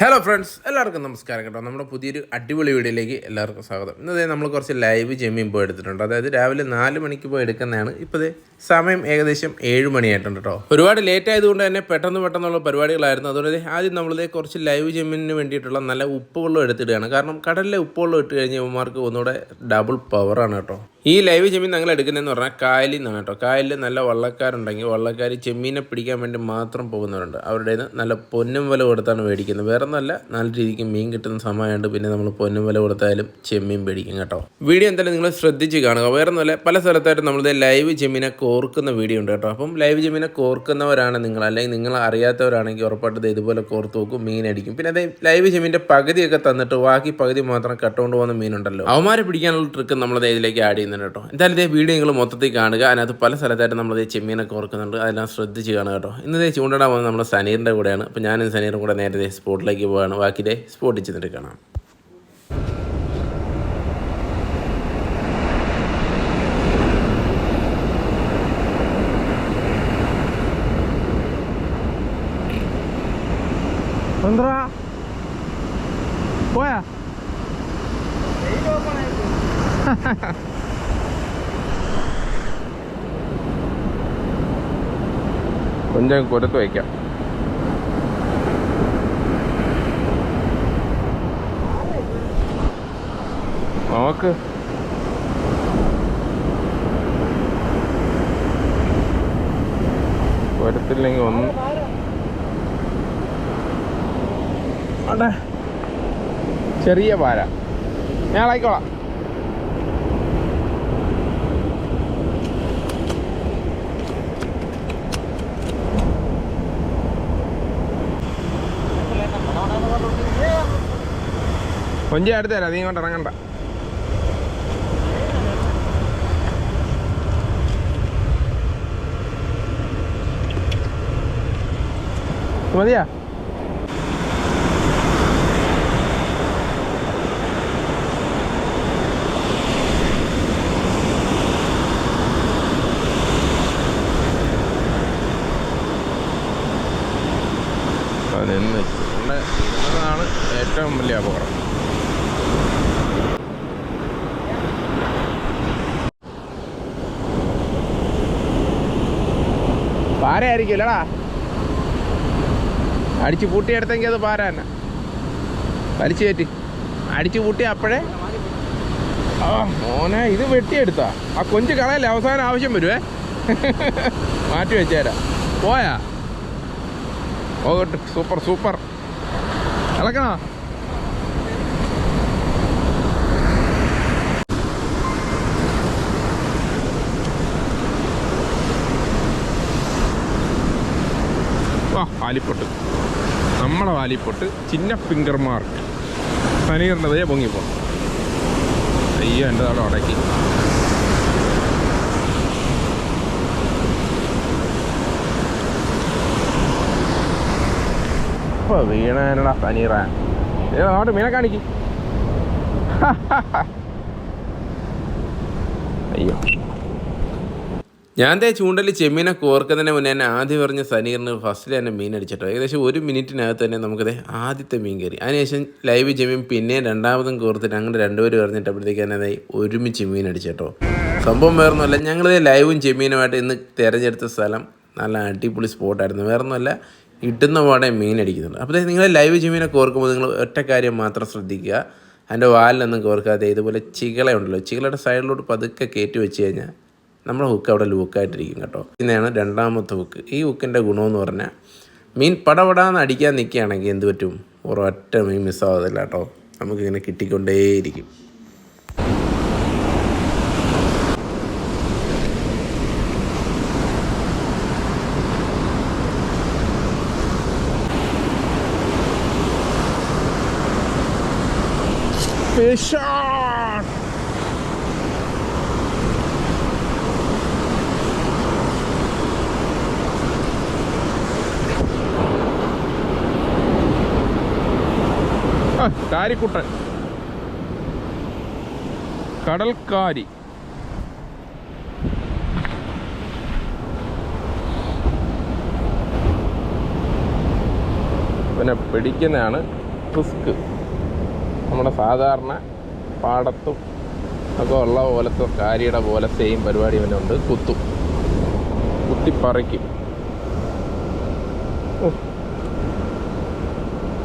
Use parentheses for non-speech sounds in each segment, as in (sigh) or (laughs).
Hello friends എല്ലാവർക്കും നമസ്കാരം കേട്ടോ. നമ്മുടെ പുതിയൊരു അടിപൊളി വീഡിയോയിലേക്ക് എല്ലാവർക്കും സ്വാഗതം. ഇന്നതേ നമ്മൾ കുറച്ച് ലൈവ് ജെമ്മിയും പോയി എടുത്തിട്ടുണ്ട്. അതായത് രാവിലെ നാല് മണിക്ക് പോയി എടുക്കുന്നതാണ്. ഇപ്പോൾ സമയം ഏകദേശം ഏഴ് മണിയായിട്ടുണ്ട് കേട്ടോ. ഒരുപാട് ലേറ്റ് ആയതുകൊണ്ട് തന്നെ പെട്ടെന്ന് പെട്ടെന്നുള്ള പരിപാടികളായിരുന്നു. അതുകൊണ്ട് ആദ്യം നമ്മളിതേ കുറച്ച് ലൈവ് ജെമ്മിന് വേണ്ടിയിട്ടുള്ള നല്ല ഉപ്പുവെള്ളം എടുത്തിടുകയാണ്. കാരണം കടലിലെ ഉപ്പുവെള്ളം ഇട്ട് കഴിഞ്ഞ ഇവന്മാർക്ക് ഒന്നുകൂടെ ഡബിൾ പവറാണ് കേട്ടോ. ഈ ലൈവ് ചെമ്മീൻ ഞങ്ങൾ എടുക്കുന്നതെന്ന് പറഞ്ഞാൽ കായലിൽ നിന്നാണ് കേട്ടോ. കായലിൽ നല്ല വള്ളക്കാരുണ്ടെങ്കിൽ വള്ളക്കാർ ചെമ്മീനെ പിടിക്കാൻ വേണ്ടി മാത്രം പോകുന്നവരുണ്ട്. അവരുടെ നല്ല പൊന്നും വില കൊടുത്താണ് മേടിക്കുന്നത്. വേറെ ഒന്നല്ല നല്ല രീതിക്ക് മീൻ കിട്ടുന്ന സമയമുണ്ട് പിന്നെ നമ്മൾ പൊന്നും വില കൊടുത്താലും ചെമ്മീൻ മേടിക്കും കേട്ടോ. വീഡിയോ എന്തായാലും നിങ്ങൾ ശ്രദ്ധിച്ച് കാണുക. വേറെ നല്ല പല സ്ഥലത്തായിട്ട് നമ്മളിത് ലൈവ് ചെമ്മീനെ കോർക്കുന്ന വീഡിയോ ഉണ്ട് കേട്ടോ. അപ്പം ലൈവ് ചെമ്മീനെ കോർക്കുന്നവരാണ് നിങ്ങൾ. അല്ലെങ്കിൽ നിങ്ങൾ അറിയാത്തവരാണെങ്കിൽ ഉറപ്പായിട്ട് ഇതുപോലെ കോർത്ത് നോക്കും മീനടിക്കും പിന്നെ അതേ ലൈവ് ചെമ്മീന്റെ പകുതിയൊക്കെ തന്നിട്ട് ബാക്കി പകുതി മാത്രം കട്ടുകൊണ്ട് പോകുന്ന മീനുണ്ടല്ലോ. അവന്മാരെ പിടിക്കാനുള്ള ട്രിക്ക് നമ്മളത് ഇതിലേക്ക് ആഡ് ചെയ്യുന്നുണ്ട് കേട്ടോ. എന്തായാലും ഇതേ വീഡിയോ നിങ്ങൾ മൊത്തത്തിൽ കാണുക. അതിനകത്ത് പല സ്ഥലത്തായിട്ട് നമ്മൾ ഇതേ ചെമ്മീനൊക്കെ ഓർക്കുന്നുണ്ട്. അതെല്ലാം ശ്രദ്ധിച്ച് കാണുക കേട്ടോ. ഇന്നത്തെ ചൂണ്ടിടാൻ പോകുന്നത് നമ്മുടെ സനീറിന്റെ കൂടെയാണ്. അപ്പോൾ ഞാനും സനീറും കൂടെ നേരത്തെ സ്പോട്ടിലേക്ക് പോവുകയാണ് ബാക്കി ഇതേ സ്പോട്ടിൽ ചെന്നിട്ട് കാണാം എന്താ പോയാ ഇതിന്റെയും കൊടുത്ത് വയ്ക്കാം. നോക്ക് വരത്തില്ലെങ്കിൽ ഒന്ന് അടേ ചെറിയ പാര. ഞാൻ ആയിക്കോളാം കൊഞ്ചി അടുത്ത് തരാം നീ ഇങ്ങോട്ട് ഇറങ്ങണ്ട. മതിയാ? ഇരുന്നതാണ് ഏറ്റവും വലിയ അപകടം. പാരയായിരിക്കും അല്ലടാ അടിച്ചു പൂട്ടിയെടുത്തെങ്കിൽ അത് പാര തന്നെ. വലിച്ചു കയറ്റി. അടിച്ചു പൂട്ടി അപ്പോഴേ ആ മോനെ ഇത് വെട്ടിയെടുത്താ. ആ കൊഞ്ച് കളയല്ലേ? അവസാനം ആവശ്യം വരുവേ. (laughs) മാറ്റി വെച്ചേരാ. പോയാ? പോകട്ടെ സൂപ്പർ സൂപ്പർ. ഇളക്കണോ വാ വാലിപ്പൊട്ട്. നമ്മളെ വാലിപ്പൊട്ട് ചിന്ന ഫിംഗർ മാർക്ക് പനീറിന്റെതേ പൊങ്ങിപ്പോ അയ്യോ എന്റെ തടം അടക്കി ഏ മീനെ കാണിക്ക്. (laughs) അയ്യോ. ഞാൻ ദേ ചൂണ്ടൽ ചെമ്മീനെ കോർക്കുന്നതിന് മുന്നേ തന്നെ ആദ്യം പറഞ്ഞ സനീറിന് ഫസ്റ്റിൽ തന്നെ മീൻ അടിച്ചിട്ടോ ഏകദേശം ഒരു മിനിറ്റിനകത്ത് തന്നെ നമുക്കത് ആദ്യത്തെ മീൻ കയറി. അതിനുശേഷം ലൈവ് ചെമ്മീൻ പിന്നെയും രണ്ടാമതും കോർത്തിട്ട് അങ്ങനെ രണ്ടുപേരും പറഞ്ഞിട്ടപ്പോഴത്തേക്ക് തന്നെ അതായി ഒരുമിച്ച് മീൻ അടിച്ചിട്ടോ സംഭവം വേറൊന്നുമല്ല ഞങ്ങളിത് ലൈവും ചെമ്മീനുമായിട്ട് ഇന്ന് തിരഞ്ഞെടുത്ത സ്ഥലം നല്ല അടിപൊളി സ്പോട്ടായിരുന്നു. വേറൊന്നുമല്ല ഇട്ടുന്ന പാടെ മീൻ അടിക്കുന്നുണ്ട് അപ്പോൾ നിങ്ങൾ ലൈവ് ചെമ്മീനെ കോർക്കുമ്പോൾ നിങ്ങൾ ഒറ്റ കാര്യം മാത്രം ശ്രദ്ധിക്കുക. അതിന്റെ വാലിലൊന്നും കോർക്കാതെ ഇതുപോലെ ചികള ഉണ്ടല്ലോ ചികളയുടെ സൈഡിലോട്ട് പതുക്കെ കയറ്റി വെച്ച് കഴിഞ്ഞാൽ നമ്മുടെ ഹുക്ക് അവിടെ ലൂക്കായിട്ടിരിക്കും കേട്ടോ. ഇതാണ് രണ്ടാമത്തെ ഹുക്ക് ഈ ഹുക്കിന്റെ ഗുണമെന്ന് പറഞ്ഞാൽ മീൻ പടപടാന്ന് അടിക്കാൻ നിൽക്കുകയാണെങ്കിൽ എന്ത് പറ്റും? ഒരൊറ്റ മീൻ മിസ്സാവതല്ല കേട്ടോ. നമുക്കിങ്ങനെ കിട്ടിക്കൊണ്ടേയിരിക്കും. Fish ആ കാരിക്കുട്ടൻ കടൽക്കാരി. പിന്നെ പിടിക്കുന്നതാണ് ക്രിസ്ക് നമ്മുടെ സാധാരണ പാടത്തും ഒക്കെ ഉള്ള പോലത്തെ കാരിയുടെ പോലെ സെയിം പരിപാടി ഇവനുണ്ട്. കുത്തും. കുത്തിപ്പറിക്കും.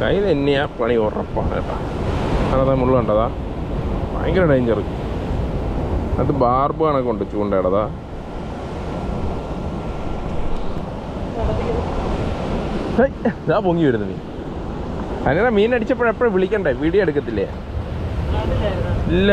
കൈ തന്നെയാ പണി ഉറപ്പാണ് കേട്ടോ. അതാ മുള്ളുണ്ടതാ ഭയങ്കര ഡേഞ്ചർ അത് ബാർബ് കണക്കുണ്ട് ചൂണ്ടയുടേതാ. ഇതാ പൊങ്ങി വരുന്നു മീൻ അങ്ങനെ മീൻ അടിച്ചപ്പോഴെപ്പോഴും വിളിക്കണ്ടേ? വീഡിയോ എടുക്കത്തില്ലേ? ഇല്ല.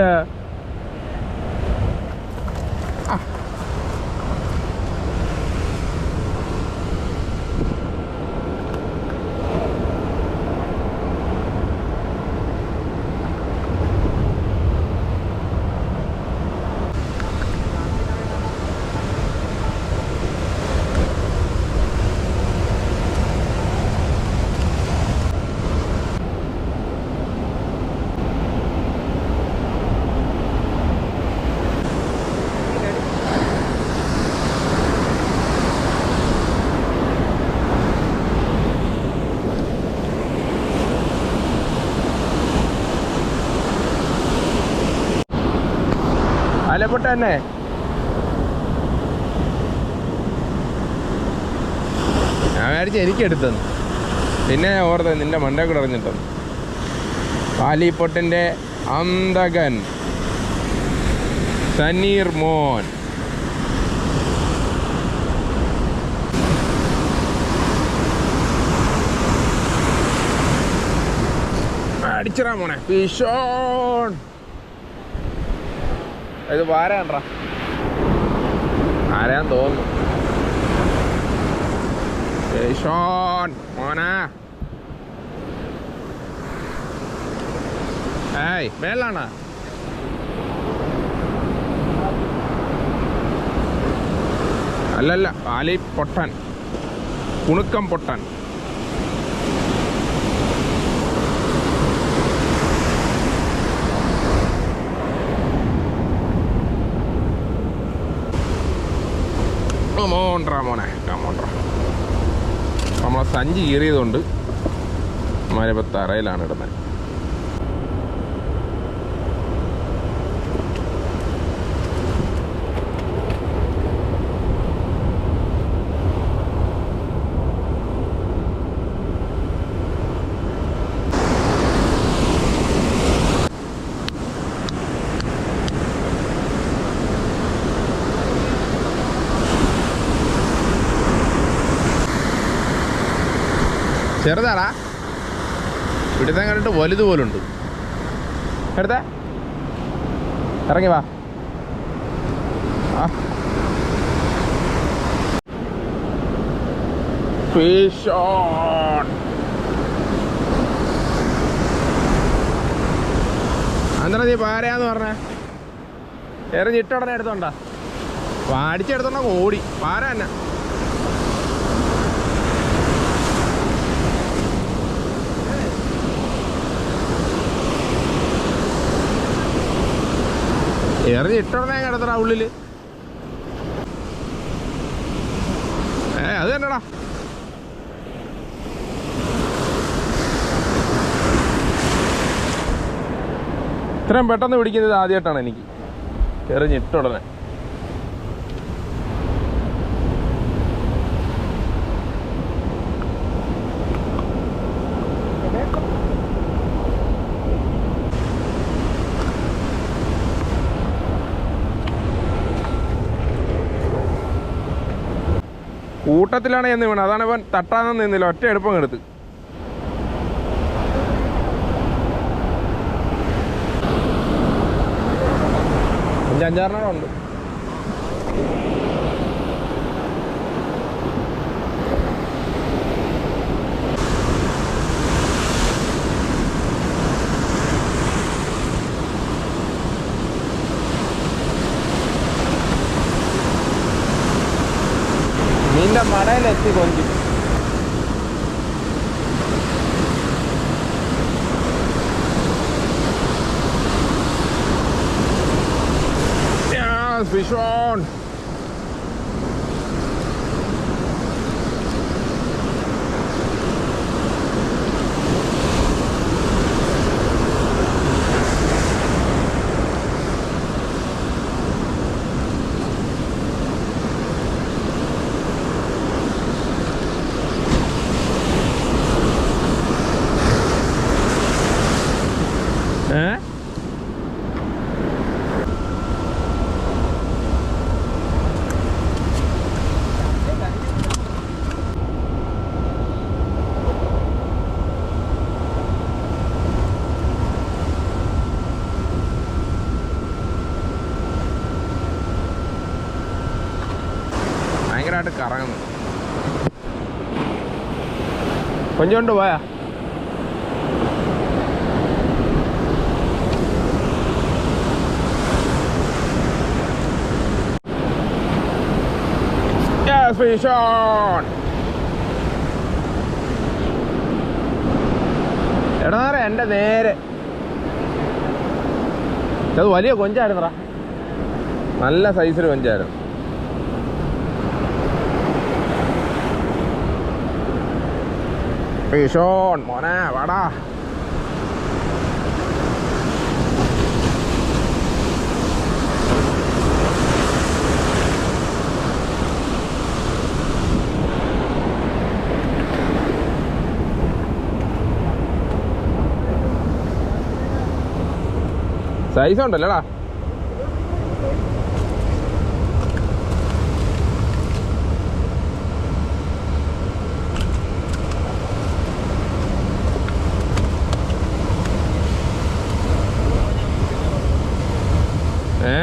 അലപ്പെട്ട തന്നെ. ഞാൻ വിചാരിച്ചു എടുത്തു പിന്നെ ഞാൻ ഓർത്തത് നിന്റെ മണ്ടേ കൂടെ അറിഞ്ഞിട്ടെന്ന് പാലിപ്പൊട്ടിന്റെ അന്തകൻ സനീർ മോൻ. അടിച്ചറാ മോനെ. ഫിഷോൺ ഇത് വാരാണ്ടാ. ആരാൻ തോന്നുന്നു. മോനാ. ഏയ് മേലാണാ അല്ലല്ല ആലി പൊട്ടൻ. കുണുക്കം പൊട്ടൻ. കമോണ്ട്രാ മോനെ കമോണ്ട്രാ നമ്മളെ സഞ്ചി കീറിയതുകൊണ്ട് നമ്മളിപ്പോൾ തറയിലാണ് ഇടുന്നത്. ചെറുതാടാ. ഇവിടുത്തെ കണ്ടിട്ട് വലുത് പോലുണ്ട്. എടുത്തേ. ഇറങ്ങി വാ. on. അന്തര നീ പാരയാന്ന് പറഞ്ഞേ? എറിഞ്ഞിട്ടുടനെ എടുത്തോണ്ടാ. പാടിച്ചെടുത്തോണ്ടാ ഓടി. പാര തന്നെ. എറിഞ്ഞിട്ടുടനെ കിടത്തടാ ഉള്ളിൽ. ഏ അത് തന്നെടാ. ഇത്രയും പെട്ടെന്ന് പിടിക്കുന്നത് ആദ്യമായിട്ടാണ് എനിക്ക്. എറിഞ്ഞിട്ടുടനെ കൂട്ടത്തിലാണ് എന്ന് വീണത് അതാണ് ഇവൻ തട്ടാന്ന് നിന്നില്ല. ഒറ്റ എടുപ്പം എടുത്ത്. അഞ്ച് അഞ്ചാറെണ്ണം ഉണ്ട്. Be Patron. Fish on. ഭയങ്കരമായിട്ട് കറങ്ങുന്നു കൊഞ്ചോണ്ട് പോയാ fish on! എടാ നേരെ എന്റെ നേരെ അത് വലിയ കൊഞ്ചായിരുന്നടാ നല്ല സൈസിൽ കൊഞ്ചായിരുന്നു ഫിഷോൺ മോനെ വാടാ സൈസ് ഉണ്ടല്ലോടാ ഏ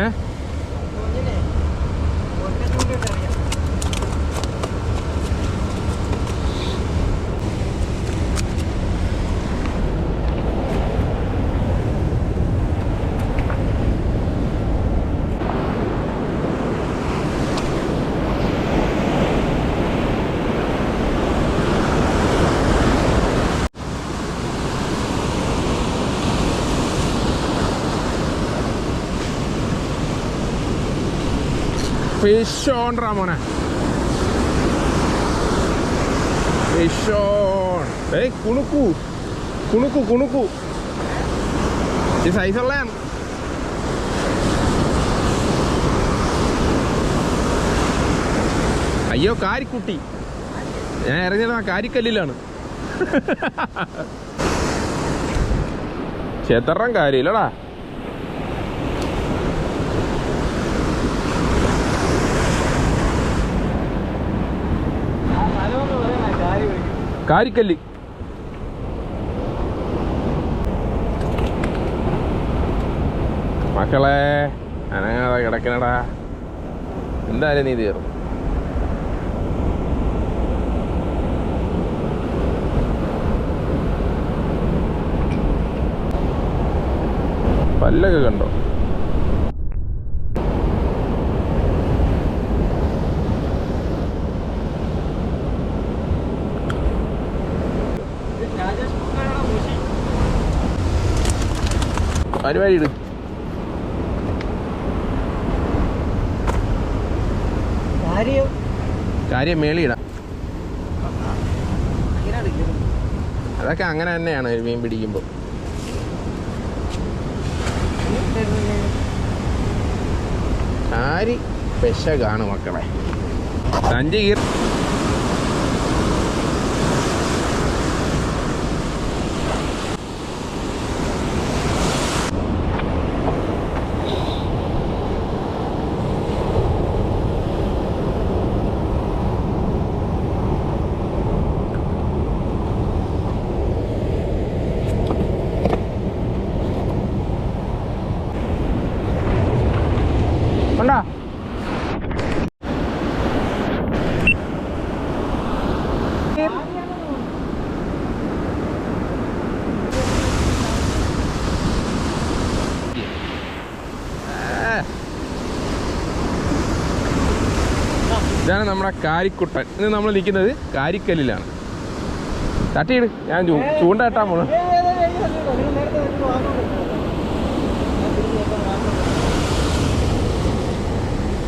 ഫിഷ് ഓൺ മോനെ ഫിഷ് ഓൺ ഏയ് കുണുക്കു കുണുക്കു കുണുക്കു ഈ സൈസ് ഉള്ളതാണ് അയ്യോ കാരിക്കുട്ടി. ഞാൻ ഇറങ്ങിയത് ആ കാരിക്കല്ലിലാണ് (laughs) ചെത്തറം കാര്യമില്ലടാ. കാരിക്കല്ല്. മക്കളെ അനങ്ങാതെ കിടക്കണടാ. എന്തായാലും നീ തീർന്നു. പല്ലൊക്കെ കണ്ടോ? പരിപാടി ഇട് കാര്യം? മേളിയിടാം. അതൊക്കെ അങ്ങനെ തന്നെയാണ് മീൻ പിടിക്കുമ്പോൾ കാരി പെശകാണ് മക്കളെ. സഞ്ചി കീർ ഉണ്ടോ ഇതാണ് നമ്മുടെ കാരിക്കുട്ടൻ. ഇത് നമ്മൾ നിൽക്കുന്നത് കാരിക്കല്ലിലാണ്. തട്ടിയിട് ഞാൻ ചൂണ്ട തട്ടാൻ പോണു. അത് അനങ്ങത്തില്ല. അങ്ങ് വിടട്ടെ നിങ്ങൾ നേരത്തെ വന്നിട്ട് വാങ്ങാൻ പറ്റുമോ? ഞാൻ തിരിഞ്ഞ് നോക്കാം, വാങ്ങാൻ പറ്റുമോ?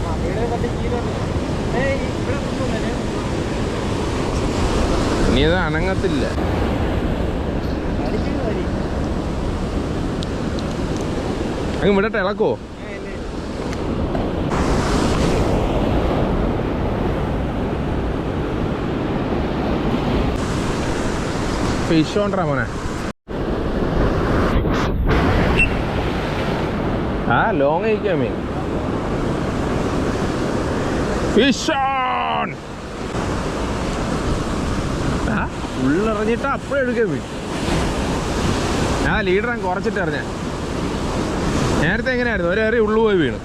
ആ, ഇവിടെ മറ്റേ കീലോ ഉണ്ട്. ഏയ്, ഇവിടെ കൊണ്ടുവന്നേ. ഇനി അത് അനങ്ങത്തില്ല അടിക്കുന്നത് മതി. അങ്ങ് വിടട്ടെ ഇളക്കോ ഏയ്, ഇല്ലേ. ഫിഷ് കൊണ്ടാ മോനെ. ആ ലോങ് കഴിക്കാൻ മീൻ. ഫിഷ് ഓൺ ആ ഉള്ളെറിഞ്ഞിട്ട് അപ്പോഴും എടുക്കാൻ മീൻ. ഞാൻ ലീഡർ ഞാൻ കുറച്ചിട്ട് അറിഞ്ഞ നേരത്തെ എങ്ങനെയായിരുന്നു? ഒരേറെ ഉള്ളു പോയി വീണ്.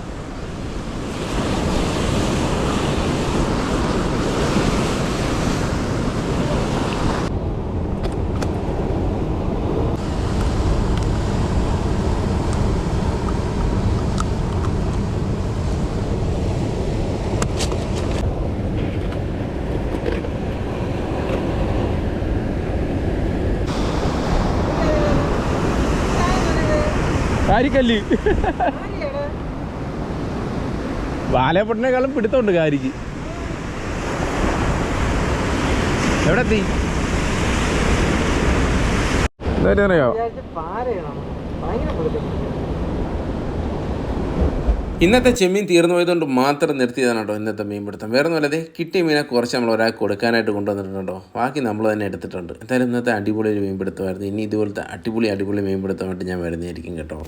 കാരിക്കല്ല് വാലേപ്പട്ടിനേക്കാളും പിടുത്തമുണ്ട് കാരിക്ക് എവിടെ എത്തി എന്തായാലും അറിയാമോ ഇന്നത്തെ ചെമ്മീൻ തീർന്നു പോയതുകൊണ്ട് മാത്രം നിർത്തിയതാണ് കേട്ടോ ഇന്നത്തെ മീൻ പിടുത്തം? വേറെ ഒന്നുമല്ലാതെ കിട്ടിയ മീനെ കുറച്ച് നമ്മൾ ഒരാൾക്ക് കൊടുക്കാനായിട്ട് കൊണ്ടുവന്നിട്ടുണ്ടോ? ബാക്കി നമ്മൾ തന്നെ എടുത്തിട്ടുണ്ട്. എന്തായാലും ഇന്നത്തെ അടിപൊളി ഒരു മീൻ പിടുത്തമായിരുന്നു. ഇനി ഇതുപോലത്തെ അടിപൊളി അടിപൊളി മീൻ പിടുത്തമായിട്ട് ഞാൻ വരുന്നതായിരിക്കും കേട്ടോ.